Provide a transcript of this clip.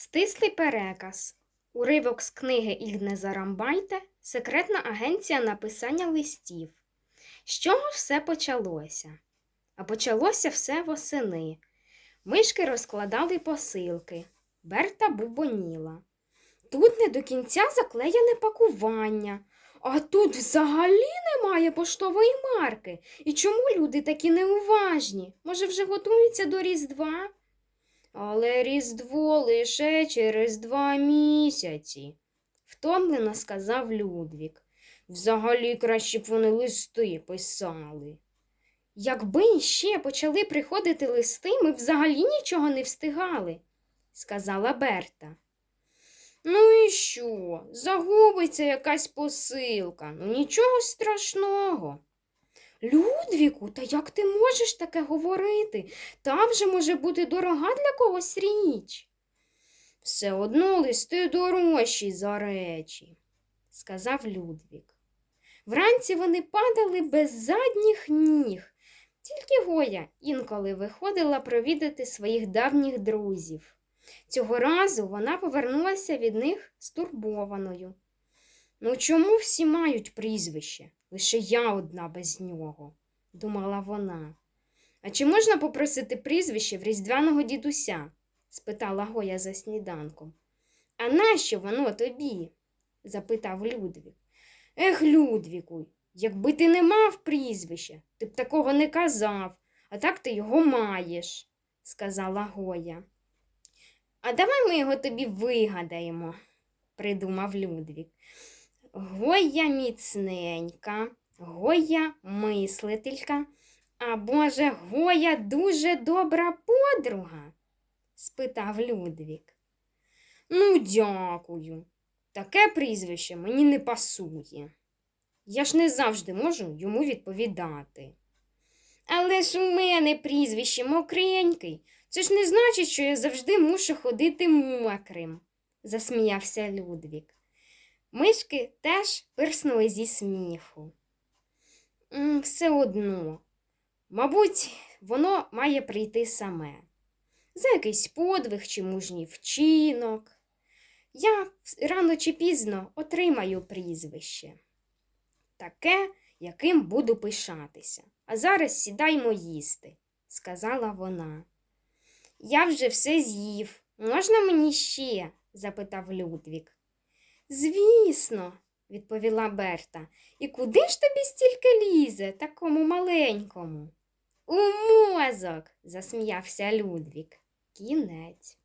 Стислий переказ. Уривок з книги Ігнеза Рамбайте Секретна агенція написання листів. З чого все почалося? А почалося все восени. Мишки розкладали посилки. Берта бубоніла. Тут не до кінця заклеєне пакування, а тут взагалі немає поштової марки. І чому люди такі неуважні? Може, вже готуються до Різдва? Але Різдво лише через два місяці, втомлено сказав Людвік. Взагалі краще б вони листи писали. Якби іще почали приходити листи, ми взагалі нічого не встигали, сказала Берта. Ну і що? Загубиться якась посилка. Ну нічого страшного. Людвіку, та як ти можеш таке говорити? Там же може бути дорога для когось річ. Все одно листи дорожчі за речі, сказав Людвік. Вранці вони падали без задніх ніг. Тільки Гоя інколи виходила провідати своїх давніх друзів. Цього разу вона повернулася від них стурбованою. Ну чому всі мають прізвище? Лише я одна без нього, думала вона. А чи можна попросити прізвище в різдвяного дідуся? спитала Гоя за сніданком. А нащо воно тобі? запитав Людвік. Ех, Людвіку, якби ти не мав прізвища, ти б такого не казав, а так ти його маєш, сказала Гоя. А давай ми його тобі вигадаємо, придумав Людвік. Гоя міцненька, Гоя мислителька, а Боже, Гоя дуже добра подруга? спитав Людвік. Ну, дякую. Таке прізвище мені не пасує. Я ж не завжди можу йому відповідати. Але ж у мене прізвище мокренький. Це ж не значить, що я завжди мушу ходити мокрим, засміявся Людвік. Мишки теж пирснули зі сміху. Все одно, мабуть, воно має прийти саме. За якийсь подвиг чи мужній вчинок. Я рано чи пізно отримаю прізвище. Таке, яким буду пишатися. А зараз сідаймо їсти, сказала вона. Я вже все з'їв. Можна мені ще? запитав Людвік. Звісно, відповіла Берта. І куди ж тобі стільки лізе, такому маленькому? У мозок, засміявся Людвік. Кінець.